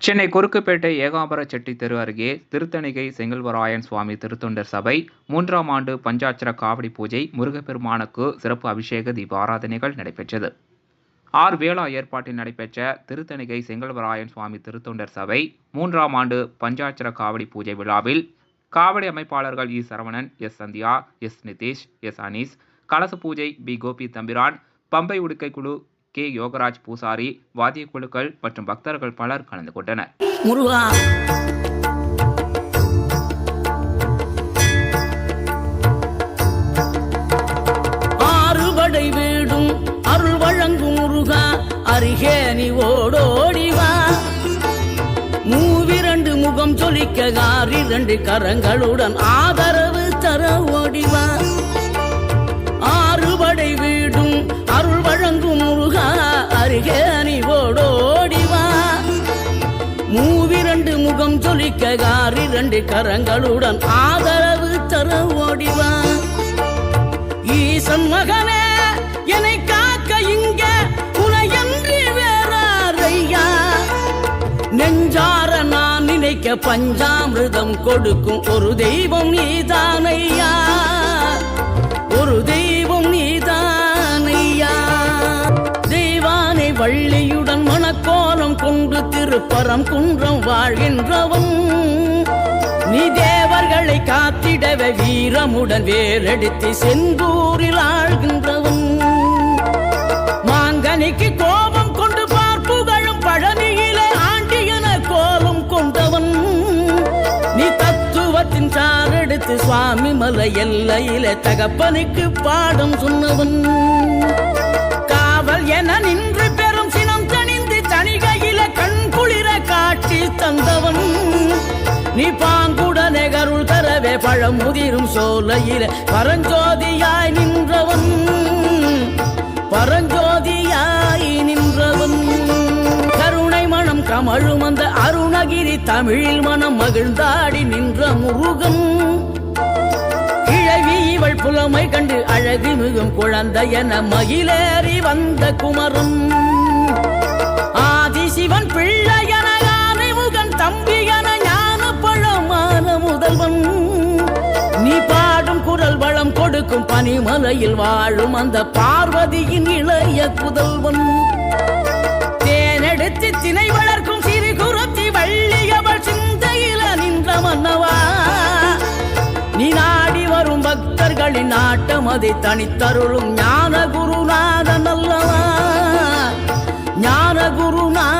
சென்னை குறுக்குப்பேட்டை ஏகாம்பர செட்டி தெரு அருகே திருத்தணிகை செங்கல்வராயன் சுவாமி திருத்தொண்டர் சபை மூன்றாம் ஆண்டு பஞ்சாட்சர காவடி பூஜை முருகப்பெருமானுக்கு சிறப்பு அபிஷேக தீபாராதனைகள் நடைபெற்றது. ஆர் வேளா ஏற்பாட்டில் நடைபெற்ற திருத்தணிகை செங்கல்வராயன் சுவாமி திருத்தொண்டர் சபை மூன்றாம் ஆண்டு பஞ்சாட்சர காவடி பூஜை விழாவில் காவடி அமைப்பாளர்கள் E. Saravanan S. Sandhya S. Nitesh S. Anees கலச பூஜை பி. கோபி தம்பிரான் பம்பை உடுக்கை குழு கே. யோகராஜ் பூசாரி வாத்திய குழுக்கள் மற்றும் பக்தர்கள் பலர் கலந்து கொண்டனர். முருகா. ஆறுபடை வீடும் அருள் வழங்கும் முருகா. அருகே நீ ஓடோடிவா மூவிரண்டு முகம் சொலிக்க ஆறிரண்டு கரங்களுடன் ஆதரவு தர ஓடிவா ஆறுபடை வீடும் அருள் வழங்கும் முகம் ஜொலிக்க ஆறிரண்டு கரங்களுடன் ஆதரவு தர ஓடிவான் ஈசன் மகனே என்னை காக்க இங்க உனையன்றி வேறாரையா? நெஞ்சார நான் நினைக்க பஞ்சாமிரதம் கொடுக்கும் ஒரு தெய்வம் நீதானையா? ஒரு தெய்வம் நீதானையா? தெய்வானை வள்ளியுடன் மணக்கோலம் கொண்டு திருப்பரம் குன்றம் வாழ்கின்றவன் காத்திடவே வீரமுடன் வேலெடுத்து செந்தூரில் ஆழ்கின்றவன். மாங்கனிக்கு கோபம் கொண்டு பார்ப்புகழும் பழனியிலே ஆண்டி என கோலம் கொண்டவன். நீ தத்துவத்தின் சாரெடுத்து சுவாமி மலை எல்லையிலே தகப்பனுக்கு பாடம் சொன்னவன். தரவே பழம் முதிரும் சோலையில பரஞ்சோதியாய் நின்றவன். பரஞ்சோதியாய் நின்றவன். கருணை மனம் கமழும் அந்த அருணகிரி தமிழில் மனம் மகிழ்ந்தாடி நின்ற முருகன். கிழவி இவள் புலமை கண்டு அழகு மிகும் குழந்தை என மகிழேறி வந்த குமரன். ஆதி சிவன் பிள்ளை வளம் பனிமலையில் வாழும் அந்த பார்வதியின் இளைய புதல்வன். தேனெடுத்து திணை வளர்க்கும் சிறு குரத்தி வள்ளியவள் சிந்தையில நின்ற மன்னவா. நீ நாடி வரும் பக்தர்களின் ஆட்டம் அதை தனித்தருளும் ஞான குருநாதன் அல்லவா? ஞான குருநாத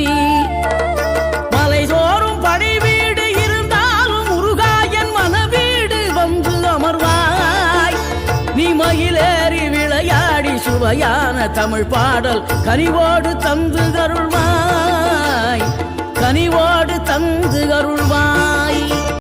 சுவையான தமிழ் பாடல் கனிவோடு தந்து அருள்வாய். கனிவோடு தந்து அருள்வாய்.